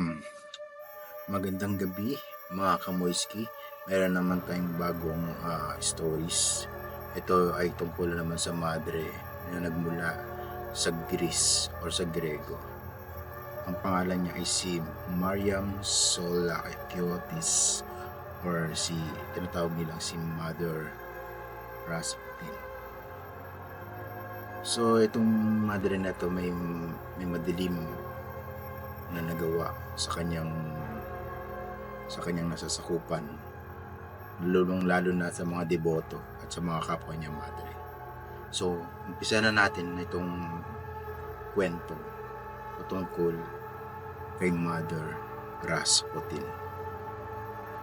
Hmm. Magandang gabi mga kamoyski. Meron naman tayong bagong ah, stories. Ito ay tungkol naman sa madre na nagmula sa Greece or sa Grego. Ang pangalan niya ay si Mariam Solakiotis or si tinatawag nilang si Mother Rasputin. So itong madre na to may may madilim na nagawa sa kanyang sa kanyang nasasakupan lulong lalo na sa mga deboto at sa mga kapwa niya madre. So, umpisa na natin na itong kwento patungkol kay Mother Rasputin.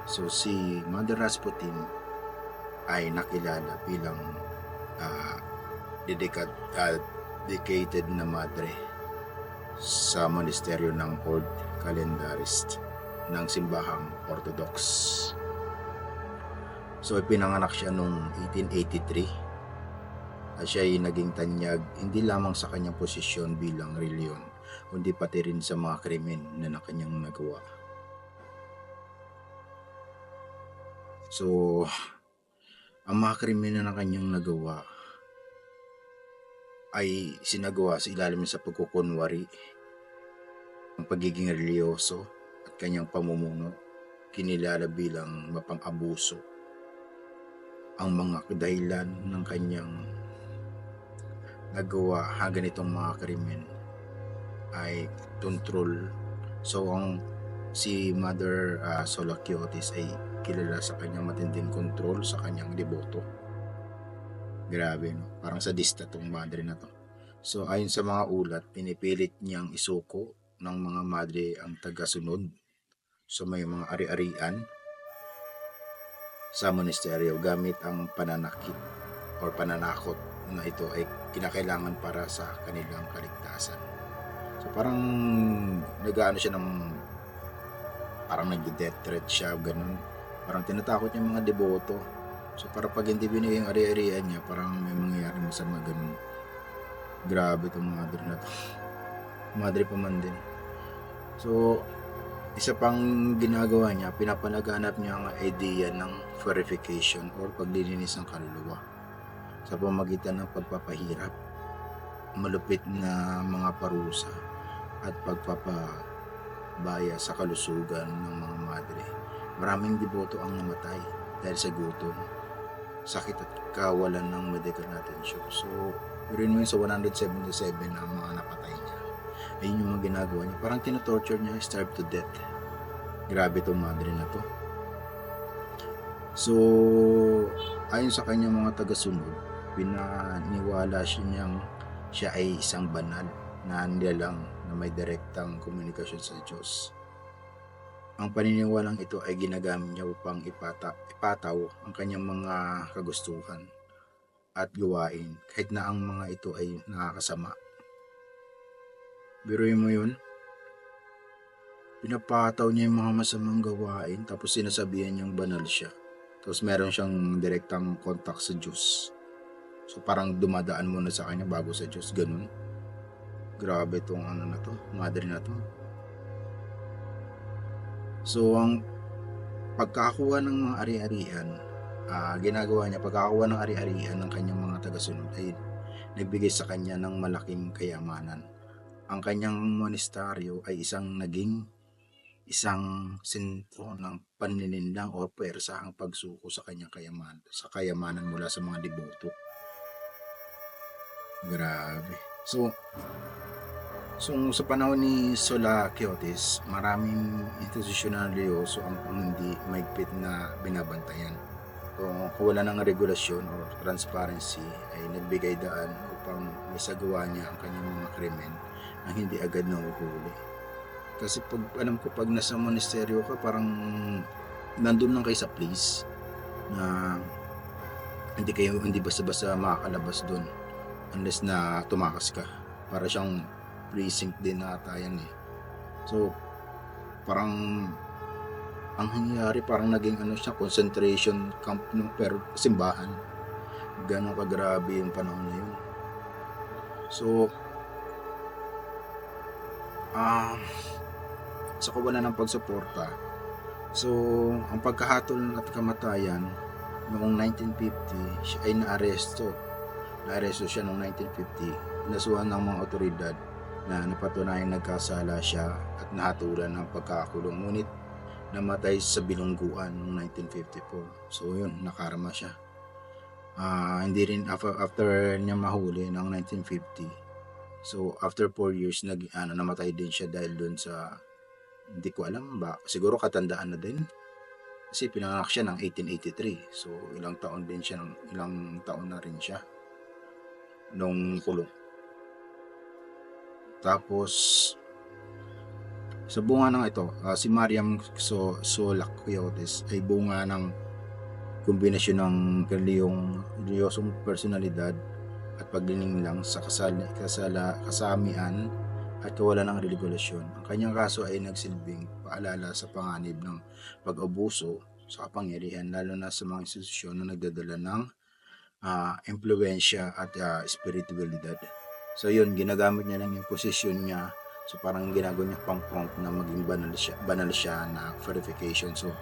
So, si Mother Rasputin ay nakilala bilang ah, dedicat, ah, dedicated na madre sa monasteryo ng Old Calendarist ng simbahang Orthodox. So ipinanganak siya noong 1883 at siya ay naging tanyag hindi lamang sa kanyang posisyon bilang reliyon kundi pati rin sa mga krimen na na kanyang nagawa. So, ang mga krimen na na kanyang nagawa ay sinagawa sa ilalim sa pagkukunwari, ang pagiging reliyoso at kanyang pamumuno, kinilala bilang mapang-abuso. Ang mga dahilan ng kanyang nagawa ha ganitong mga krimen ay control. So ang si Mother uh, Solakiotis ay kilala sa kanyang matinding control sa kanyang deboto. Grabe, no? Parang sadista tong madre na to. So, ayon sa mga ulat, pinipilit niyang isuko ng mga madre ang tagasunod. So, may mga ari-arian sa monasteryo gamit ang pananakit or pananakot na ito ay kinakailangan para sa kanilang kaligtasan. So, parang nag-ano siya ng parang nag-death threat siya, ganun. Parang tinatakot niya mga deboto. So para pag hindi binigay yung ari-arian niya, parang may mangyayari masama ganun. Grabe itong madre na to. Madre pa man din. So, isa pang ginagawa niya, pinapanaganap niya ang idea ng purification or paglilinis ng kaluluwa sa pamagitan ng pagpapahirap, malupit na mga parusa at pagpapabaya sa kalusugan ng mga madre. Maraming deboto ang namatay dahil sa gutom sakit at kawalan ng medical attention. So, yun mo yun sa 177 na mga napatay niya. Ayun yung mga ginagawa niya. Parang tinatorture niya, starve to death. Grabe itong madre na to. So, ayon sa kanyang mga tagasunod, pinaniwala siya niyang siya ay isang banal na nilalang na may direktang komunikasyon sa Diyos. Ang paniniwalang ito ay ginagamit niya upang ipata, ipataw ang kanyang mga kagustuhan at gawain kahit na ang mga ito ay nakakasama. Biruin mo yun? Pinapataw niya yung mga masamang gawain tapos sinasabihan niyang banal siya. Tapos meron siyang direktang contact sa Diyos. So parang dumadaan muna sa kanya bago sa Diyos, ganun. Grabe tong ano na to, madre na to. So, ang pagkakakuha ng mga ari-arian, ah, ginagawa niya, pagkakakuha ng ari-arian ng kanyang mga tagasunod ay nagbigay sa kanya ng malaking kayamanan. Ang kanyang monasteryo ay isang naging isang sentro ng panininlang o pwersa ang pagsuko sa kanyang kayamanan, sa kayamanan mula sa mga deboto. Grabe. So, So, sa panahon ni Sola Quiotes, maraming institusyonal religyoso ang, ang hindi maigpit na binabantayan. Kung wala ng regulasyon o transparency ay nagbigay daan upang may niya ang kanyang mga krimen na hindi agad nahuhuli. Kasi pag alam ko pag nasa monasteryo ka parang nandun lang kayo sa place na hindi kayo hindi basta-basta makakalabas doon unless na tumakas ka para siyang precinct din ata yan eh. So, parang ang nangyayari parang naging ano siya, concentration camp no, pero simbahan. Ganon kagrabe yung panahon na yun. So, ah, sa kawalan ng pagsuporta. So, ang pagkahatol at kamatayan noong 1950, siya ay naaresto. Naaresto siya noong 1950. Nasuhan ng mga otoridad na napatunayan nagkasala siya at nahatulan ng pagkakakulong. Ngunit namatay sa bilungguan noong 1954. So yun, nakarma siya. Ah, hindi rin after, niya mahuli ng 1950. So after 4 years nag ano namatay din siya dahil doon sa hindi ko alam ba siguro katandaan na din. Kasi pinanganak siya ng 1883. So ilang taon din siya ng ilang taon na rin siya nung kulong. Tapos sa bunga ng ito, ah, si Mariam so Solakiotes ay bunga ng kombinasyon ng reliyong reliyosong personalidad at paglininglang sa kasal, kasala, kasamian at kawalan ng regulasyon. Ang kanyang kaso ay nagsilbing paalala sa panganib ng pag-abuso sa kapangyarihan lalo na sa mga institusyon na nagdadala ng ah, impluensya at ah, spiritualidad. So yun, ginagamit niya lang yung posisyon niya So parang ginagawa niya pang prompt na maging banal siya, banal siya na verification. So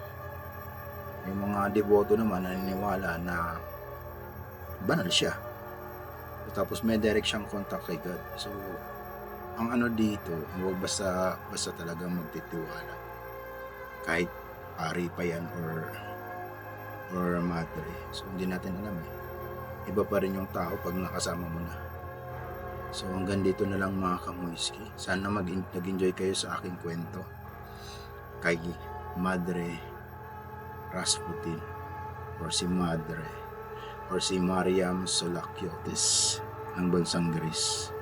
yung mga deboto naman naniniwala na banal siya. So, tapos may direct siyang contact kay God. So ang ano dito, huwag basta basta talaga magtitiwala. Kahit pari pa yan or or madre. So hindi natin alam eh. Iba pa rin yung tao pag nakasama mo na. So hanggang dito na lang mga kamuiski. Sana mag nag-enjoy kayo sa aking kwento. Kay Madre Rasputin or si Madre or si Mariam Solakiotis ng bansang Greece.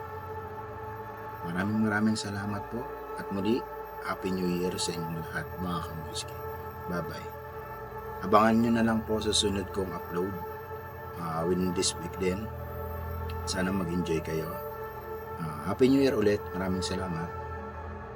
Maraming maraming salamat po at muli Happy New Year sa inyong lahat mga kamuiski. Bye-bye. Abangan nyo na lang po sa sunod kong upload uh, within this week din. Sana mag-enjoy kayo. Ah, Happy New Year ulit. Maraming salamat.